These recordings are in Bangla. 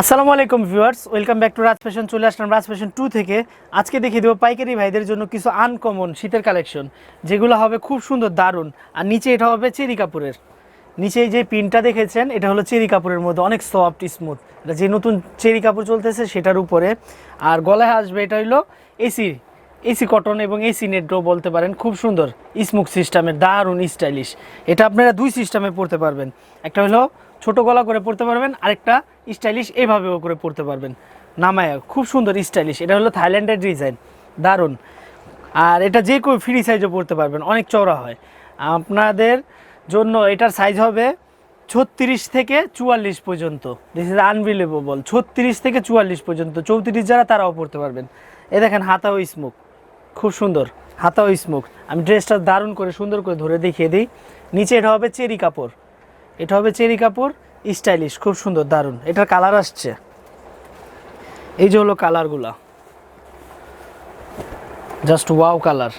আসসালামু আলাইকুম viewers, welcome back to Raj fashion, চলে আসলাম রাজ ফ্যাশন টু থেকে। আজকে দেখিয়ে দেবো পাইকারি ভাইদের জন্য কিছু আনকমন শীতের কালেকশন যেগুলো হবে খুব সুন্দর, দারুণ। আর নিচে এটা হবে চেরি কাপড়ের। নিচে যে পিনটা দেখেছেন, এটা হলো চেরি কাপড়ের মধ্যে, অনেক সফট স্মুথ এটা যে নতুন চেরি কাপড় চলতেছে, সেটার উপরে। আর গলায় আসবে, এটা হলো এসি এসি কটন এবং এসি নেটও বলতে পারেন। খুব সুন্দর স্মুক সিস্টেমের দারুণ স্টাইলিশ এটা আপনারা দুই সিস্টেমে পড়তে পারবেন। একটা হলো ছোট গলা করে পড়তে পারবেন, আরেকটা স্টাইলিশ এভাবেও করে পড়তে পারবেন। নামায়া, খুব সুন্দর স্টাইলিশ এটা হলো থাইল্যান্ডের ডিজাইন দারুণ। আর এটা যে কেউ ফ্রি সাইজও পড়তে পারবেন, অনেক চওড়া হয়। আপনাদের জন্য এটার সাইজ হবে ছত্রিশ থেকে চুয়াল্লিশ পর্যন্ত। দিস ইজ আনবিলিভেবল ছত্রিশ থেকে চুয়াল্লিশ পর্যন্ত, চৌত্রিশ যারা তারাও পড়তে পারবেন। এ দেখেন, হাতাও স্মুক খুব সুন্দর, হাতাও স্মুক আমি ড্রেসটা দারুণ করে, সুন্দর করে ধরে দেখিয়ে দিই। নিচে এটা হবে চেরি কাপড়। এটা হবে চেরি কাপড়, স্টাইলিশ, খুব সুন্দর, দারুণ। এটার কালার আসছে। এই যে হলো কালারগুলা। Just wow colour.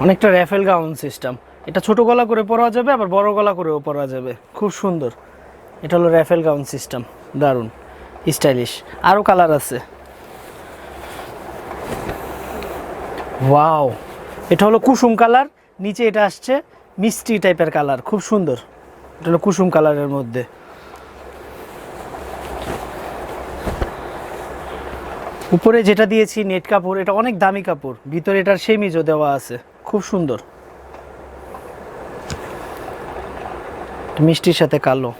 অনেকটা র্যাফেল গাউন সিস্টেম। এটা ছোট গলা করে পরা যাবে, আবার বড় গলা করেও পরা যাবে। খুব সুন্দর। এটা হলো র্যাফেল গাউন সিস্টেম, দারুণ, স্টাইলিশ। আরও কালার আছে। ওয়াও। এটা হলো কুসুম কালার, নিচে এটা আসছে মিষ্টি টাইপের কালার, খুব সুন্দর। এটা কুসুম কালারের মধ্যে। উপরে যেটা দিয়েছি, নেট কাপড়, এটা অনেক দামি কাপড়। ভিতরে এটার সেমিজও দেওয়া আছে। খুব সুন্দর। মিষ্টির সাথে কালো।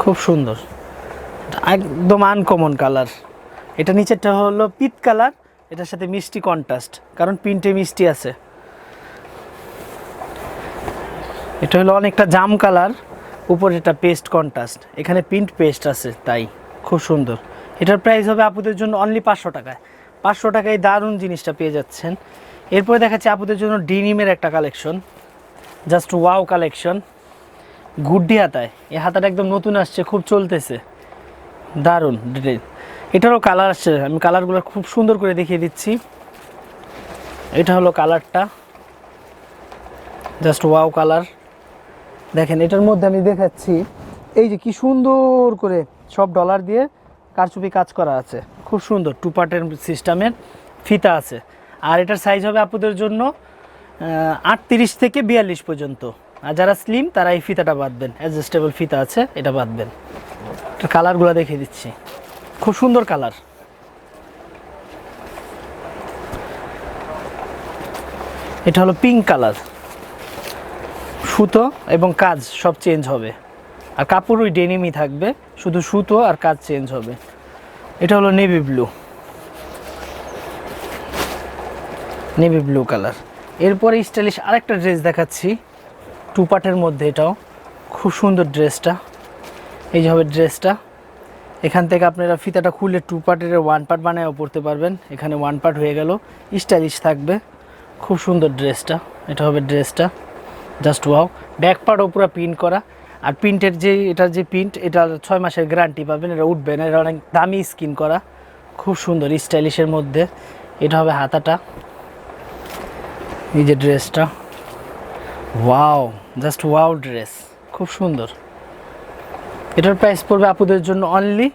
খুব সুন্দর। একদম আনকমন কালার এটা নিচেরটা হলো পিত কালার। এটার সাথে মিষ্টি কন্ট্রাস্ট কারণ পিনটে মিষ্টি আছে। এটা হলো অনেকটা জাম কালার, উপরে এটা পেস্ট কন্ট্রাস্ট এখানে প্রিন্ট পেস্ট আছে তাই, খুব সুন্দর। এটার প্রাইস হবে আপুদের জন্য অনলি পাঁচশো টাকায়। পাঁচশো টাকায় দারুণ জিনিসটা পেয়ে যাচ্ছেন। এরপরে দেখাচ্ছি আপুদের জন্য ডিনিমের একটা কালেকশন জাস্ট ওয়াও কালেকশন গুড্ডি হাতায় এই হাতাটা একদম নতুন আসছে, খুব চলতেছে। দারুণ ড্রেস এটারও কালার আসছে আমি কালারগুলো খুব সুন্দর করে দেখিয়ে দিচ্ছি। এটা হলো কালারটা জাস্ট ওয়াও কালার দেখেন, এটার মধ্যে আমি দেখাচ্ছি, এই যে কি সুন্দর করে সব ডলার দিয়ে কারচুপি কাজ করা আছে। খুব সুন্দর টু পার্টের সিস্টেমের ফিতা আছে। আর এটার সাইজ হবে আপুদের জন্য আটত্রিশ থেকে বিয়াল্লিশ পর্যন্ত। আর যারা স্লিম তারা এই ফিতাটা বাঁধবেন। অ্যাডজাস্টেবল ফিতা আছে, এটা বাঁধবেন। কালারগুলো দেখিয়ে দিচ্ছি। খুব সুন্দর কালার। এটা হলো পিঙ্ক কালার। সুতো এবং কাজ সব চেঞ্জ হবে। আর কাপড় ওই ডেনিমই থাকবে, শুধু সুতো আর কাজ চেঞ্জ হবে। এটা হলো navy blue navy blue colour. এরপরে স্টাইলিশ আরেকটা ড্রেস দেখাচ্ছি। টু পার্টের মধ্যে এটাও। খুব সুন্দর ড্রেসটা এই যে হবে ড্রেসটা। এখান থেকে আপনারা ফিতাটা খুলে টু পার্টের ওয়ান পার্ট বানায়ও পড়তে পারবেন। এখানে ওয়ান পার্ট হয়ে গেল। স্টাইলিশ থাকবে। খুব সুন্দর ড্রেসটা। এটা হবে ড্রেসটা। জাস্ট ওয়াও ব্যাক পার্টও পুরো প্রিন্ট করা। আর প্রিন্টের যে এটার যে প্রিন্ট এটা ছয় মাসের গ্যারান্টি পাবেন। এটা উঠবে না। এটা অনেক দামি স্কিন করা। খুব সুন্দর স্টাইলিশের মধ্যে। এটা হবে হাতাটা। এই যে ড্রেসটা। ওয়াও জাস্ট ওয়াও ড্রেস খুব সুন্দর। এটার প্রাইস পড়বে আপুদের জন্য অনলি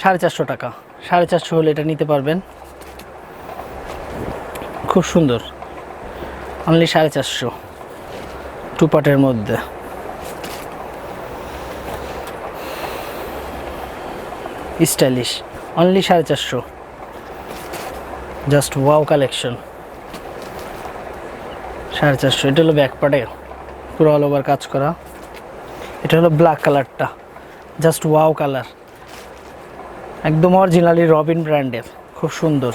সাড়ে চারশো টাকা। সাড়ে চারশো হলে এটা নিতে পারবেন। খুব সুন্দর। অনলি সাড়ে চারশো। টু পার্টের মধ্যে। স্টাইলিশ অনলি সাড়ে চারশো। জাস্ট ওয়াও কালেকশন সাড়ে চারশো। এটা হলো ব্যাক পার্টে পুরো অল ওভার কাজ করা। এটা হলো ব্ল্যাক কালারটা জাস্ট ওয়াও কালার। একদম অরিজিনালি রবিন ব্র্যান্ডের, খুব সুন্দর।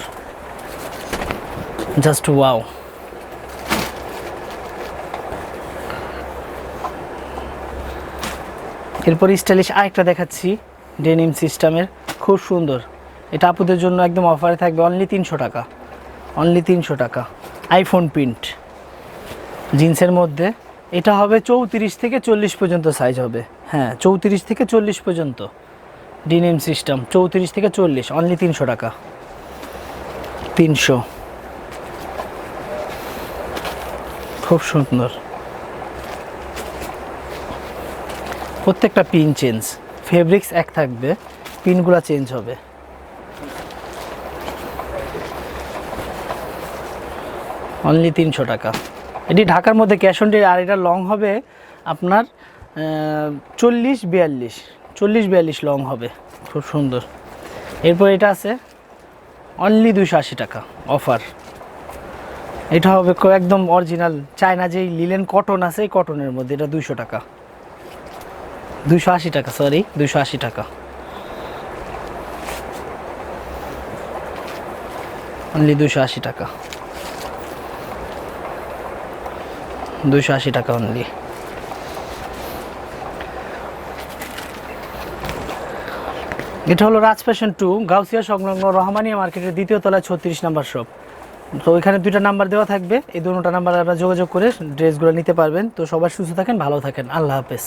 Just wow. এরপর স্টাইলিশ আরেকটা দেখাচ্ছি, ডেনিম সিস্টেমের, খুব সুন্দর। এটা আপুদের জন্য একদম অফারে থাকবে অনলি তিনশো টাকা। অনলি তিনশো টাকা। আইফোন প্রিন্ট জিন্সের মধ্যে। এটা হবে চৌত্রিশ থেকে চল্লিশ পর্যন্ত সাইজ হবে। হ্যাঁ চৌত্রিশ থেকে চল্লিশ পর্যন্ত। ডিনিম সিস্টেম, চৌত্রিশ থেকে চল্লিশ অনলি তিনশো টাকা। তিনশো। খুব সুন্দর। প্রত্যেকটা পিন চেঞ্জ ফেব্রিক্স এক থাকবে পিনগুলো চেঞ্জ হবে। অনলি তিনশো টাকা। এটি ঢাকার মধ্যে ক্যাশ অন ডে আর এটা লং হবে আপনার চল্লিশ বিয়াল্লিশ চল্লিশ বিয়াল্লিশ লং হবে। খুব সুন্দর। এরপর এটা আছে অনলি দুশো আশি টাকা অফার এটা হবে একদম অরিজিনাল চায়না যেই লিলেন কটন আছে, এই কটনের মধ্যে এটা দুশো টাকা। দুশো আশি টাকা সরি দুশো আশি টাকা। অনলি দুশো আশি টাকা। দুশো আশি টাকা অনলি এটা হলো রাজ ফ্যাশন টু, গাউসিয়া সংলগ্ন রহমানিয়া মার্কেটের দ্বিতীয় তলায় ছত্রিশ নাম্বার শপ। তো এখানে দুইটা নাম্বার দেওয়া থাকবে, এই দুটো নাম্বার আপনারা যোগাযোগ করে ড্রেসগুলো নিতে পারবেন। তো সবাই সুস্থ থাকেন, ভালো থাকেন। আল্লাহ হাফেজ।